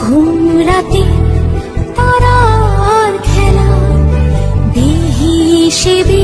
ঘুম রাতে তারার খেলা দেহি সেবে